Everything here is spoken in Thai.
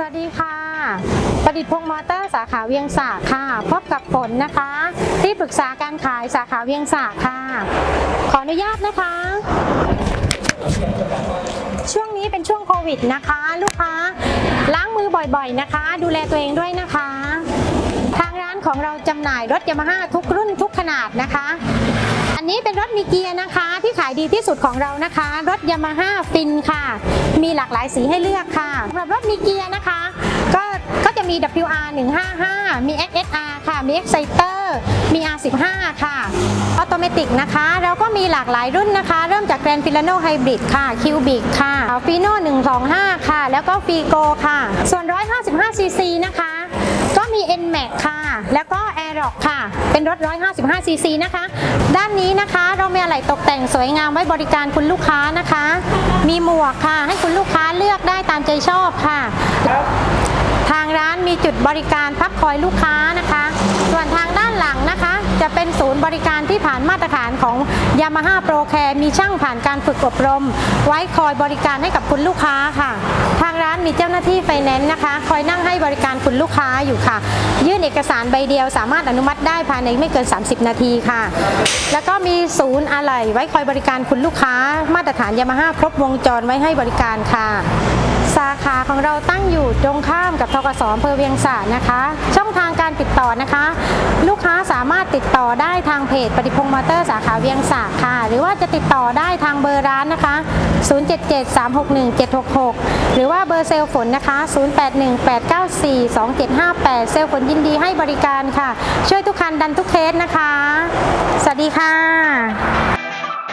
สวัสดีค่ะ ประดิษฐ์พงมอเตอร์สาขาเวียงสาค่ะ พบกับฝนนะคะ ที่ปรึกษาการขายสาขาเวียงสาค่ะ ขออนุญาตนะคะ ช่วงนี้เป็นช่วงโควิดนะคะ ลูกค้าล้างมือบ่อยๆนะคะ ดูแลตัวเองด้วยนะคะ ทางร้านของเราจำหน่ายรถยามาฮ่าทุกรุ่นทุกขนาดนะคะ อันนี้เป็นรถมีเกียร์นะคะ ที่ขายดีที่สุดของเรานะคะ รถยามาฮ่าฟินค่ะ มีหลากหลายสีให้เลือกค่ะสำหรับรถมีเกียร์นะคะ ก็ก็จะมี WR 155มี XSR ค่ะ มี Exciter มี R15 ค่ะออโตเมติกนะคะเราก็มีหลากหลายรุ่นนะคะ เริ่มจาก Grand Filano Hybrid ค่ะ Cubic ค่ะ Fino 125 ค่ะ แล้วก็ Figo ค่ะ ส่วน 155cc นะคะ ก็มี NMAX ค่ะ แล้วก็ Aerox ค่ะ เป็นรถ 155cc นะคะ ด้านนี้นะคะเรามีอะไหล่ตกแต่งสวยงามไว้บริการคุณลูกค้านะคะ มีหมวกค่ะ ให้คุณลูกค้าเลือกได้ตามใจชอบค่ะ ทางร้านมีจุดบริการพักคอยลูกค้านะคะ ส่วนทางด้านหลังนะคะ จะเป็นศูนย์บริการที่ผ่านมาตรฐานของ Yamaha Pro Care มีช่างผ่านการฝึกอบรม ไว้คอยบริการให้กับคุณลูกค้าค่ะ มีเจ้าหน้าที่ไฟแนนซ์นะคะ คอยนั่งให้บริการคุณลูกค้าอยู่ค่ะ ยื่นเอกสารใบเดียวสามารถอนุมัติได้ภายในไม่เกิน 30 นาทีค่ะ แล้วก็มีศูนย์อะไหล่ไว้คอยบริการคุณลูกค้า มาตรฐานยามาฮ่าครบวงจรไว้ให้บริการค่ะ สาขาของเราตั้งอยู่ตรงข้ามกับทกสอำเภอเวียงสานะคะ ช่องทางการติดต่อนะคะ ลูกค้าสามารถติดต่อได้ทางเพจปฏิพงษ์มอเตอร์สาขาเวียงสาค่ะ หรือว่าจะติดต่อได้ทางเบอร์ร้านนะคะ 077-361-766 หรือว่าเบอร์เซลฝนนะคะ 0818942758 เซลฝนยินดีให้บริการค่ะ ช่วยทุกคันดันทุกเคสนะคะ สวัสดีค่ะ